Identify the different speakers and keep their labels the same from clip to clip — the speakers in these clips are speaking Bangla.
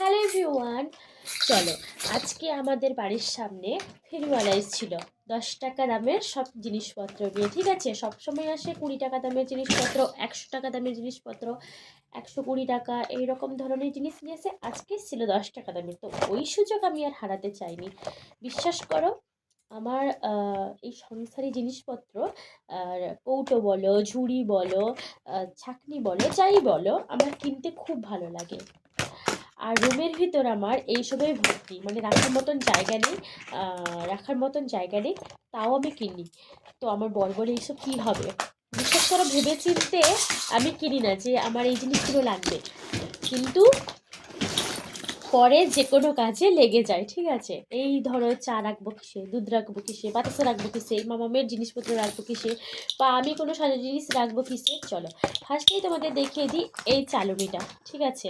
Speaker 1: হ্যালো এভরিওয়ান চলো, আজকে আমাদের বাড়ির সামনে ফেরিওয়ালা এসেছিল দশ টাকা দামের সব জিনিসপত্র নিয়ে, ঠিক আছে? সব সময় আসে কুড়ি টাকা দামের জিনিসপত্র, একশো টাকা দামের জিনিসপত্র, একশো কুড়ি টাকা, এইরকম ধরনের জিনিস নিয়ে এসে আজকে ছিল দশ টাকা দামের। তো ওই সুযোগ আমি আর হারাতে চাইনি। বিশ্বাস করো, আমার এই সংসারী জিনিসপত্র, আর কৌটো বলো, ঝুড়ি বলো ছাকনি বলো, যাই বলো, আমার কিনতে খুব ভালো লাগে। আর রুমের ভিতর আমার এইসবের ভর্তি মানে রাখার মতন জায়গা নেই রাখার মতন জায়গা নেই, তাও আমি কিনি। তো আমার বর বলে, এইসব কী হবে? বিশেষ করে ভেবে চিনতে আমি কিনি না যে আমার এই জিনিসগুলো লাগবে। কিন্তু পরে যে কোনো কাজে লেগে যায়, ঠিক আছে? এই ধরো চা রাখব কিসে, দুধ রাখব কিসে বাতাসা রাখব কিসে মামামের জিনিসপত্র রাখব কিসে, বা আমি কোনো সাজা জিনিস রাখব কিসে, চলো। ফার্স্টেই তোমাদের দেখিয়ে দিই এই চালুনিটা, ঠিক আছে?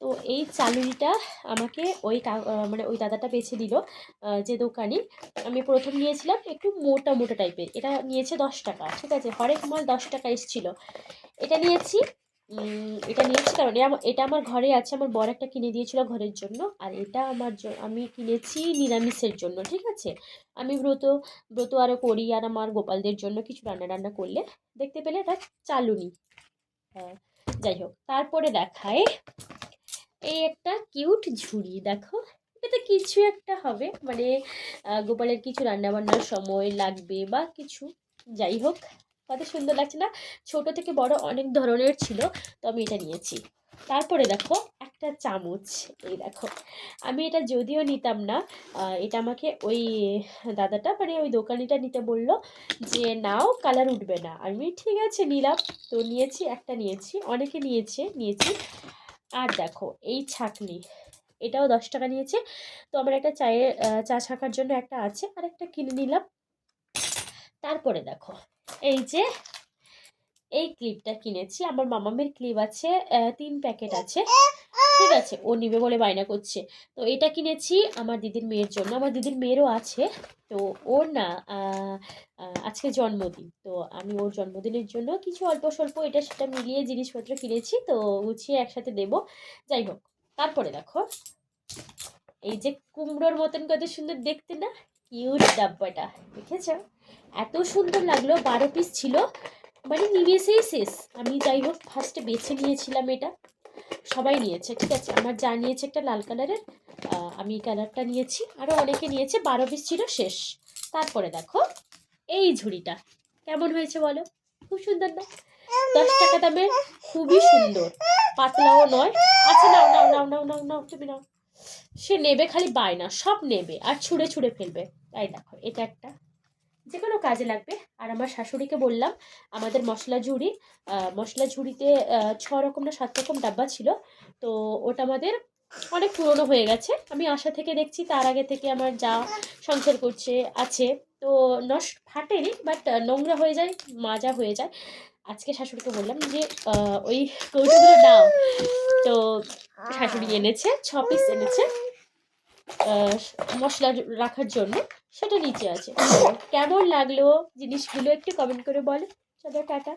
Speaker 1: তো এই চালুনিটা আমাকে ওই মানে ওই দাদাটা বেছে দিল যে দোকানি। আমি প্রথম নিয়েছিলাম একটু মোটা মোটা টাইপের। এটা নিয়েছে দশ টাকা, ঠিক আছে? হরেক মাল দশ টাকা এসেছিল। এটা নিয়েছি এটা নিয়েছি কারণ এটা আমার ঘরে আছে, আমার বর একটা কিনে দিয়েছিল ঘরের জন্য। আর এটা আমার আমি কিনেছি নিরামিষের জন্য, ঠিক আছে? আমি ব্রত ব্রত আরও করি আর আমার গোপালদের জন্য কিছু রান্না রান্না করলে। দেখতে পেলে এটা চালুনি হ্যাঁ যাই হোক। তারপরে দেখায় এই একটা কিউট ঝুড়ি, দেখো। এটা কিছু একটা হবে মানে গোপালের কিছু রান্না বান্নার সময় লাগবে বা কিছু। যাই হোক, কত সুন্দর লাগছে না? ছোট থেকে বড় অনেক ধরনের ছিল, তো আমি এটা নিয়েছি। তারপরে দেখো, একটা চামচ, এই দেখো। আমি এটা যদিও নিতাম না এটা আমাকে ওই দাদাটা মানে ওই দোকানিটা নিতে বলল যে, নাও, কালার উঠবে না। আমি, ঠিক আছে, নিলাম। তো নিয়েছি, একটা নিয়েছি, অনেকে নিয়েছে, নিয়েছি। আর দেখো, এই ছাকনি, এটাও দশ টাকা নিয়েছে। তো আমার একটা চায়ের চা ছাকার জন্য একটা আছে, আর একটা কিনে নিলাম। তারপরে দেখো, এই যে, এই ক্লিপটা কিনেছি। আমার মামামের ক্লিপ আছে তিন প্যাকেট আছে। ঠিক আছে, ও নিবে বলে বায়না করছে। তো এটা কিনেছি আমার দিদির মেয়ের জন্য। আমার দিদির মেয়েরও আছে। তো ওর না আজকে জন্মদিন। তো আমি ওর জন্মদিনের জন্য কিছু অল্প স্বল্প এটা সেটা মিলিয়ে জিনিসপত্র কিনেছি। তো গুছিয়ে একসাথে দেবো। যাই হোক, তারপরে দেখো। এই যে কুমড়োর মতন কত সুন্দর দেখতে না? কিউট ডাব্বাটা, দেখেছ? এত সুন্দর লাগল, বারো পিস ছিল। মানে নিমেষেই শেষ। আমি যাই হোক ফার্স্টে বেছে নিয়েছিলাম এটা। সবাই নিয়েছে, ঠিক আছে? আমার যা নিয়েছে একটা লাল কালারের আমি কালারটা নিয়েছি। আরও অনেকে নিয়েছে, বারো পিস ছিল শেষ। তারপরে দেখো, এই ঝুড়িটা। কেমন হয়েছে বলো? খুব সুন্দর না? দশ টাকা দামের, খুবই সুন্দর। পাতলাও নয়। আচ্ছা নাও নাও নাও নাও নাও নাও, তুমি নাও। সে নেবে খালি বায়না, সব নেবে। আর ছুঁড়ে ছুঁড়ে ফেলবে। তাই দেখো, এটা একটা। যে কোনো কাজে লাগবে। আর আমার শাশুড়িকে বললাম, আমাদের মশলা ঝুড়ি মশলা ঝুড়িতে ছ রকম না সাত রকম ডাব্বা ছিল। তো ওটা আমাদের অনেক পুরনো হয়ে গেছে। আমি আশা থেকে দেখছি তার আগে থেকে আমার যা সংসার করছে, আছে। তো নষ্ট, ফাটেনি বাট নোংরা হয়ে যায়, মাজা হয়ে যায়। আজকে শাশুড়িকে বললাম যে ওই কৌটোগুলো নাও। তো শাশুড়ি এনেছে, ছ পিস এনেছে মশলা রাখার জন্য। সেটা নিচে আছে। কেমন লাগল জিনিসগুলো একটু কমেন্ট করে বলো। চলো টাটা।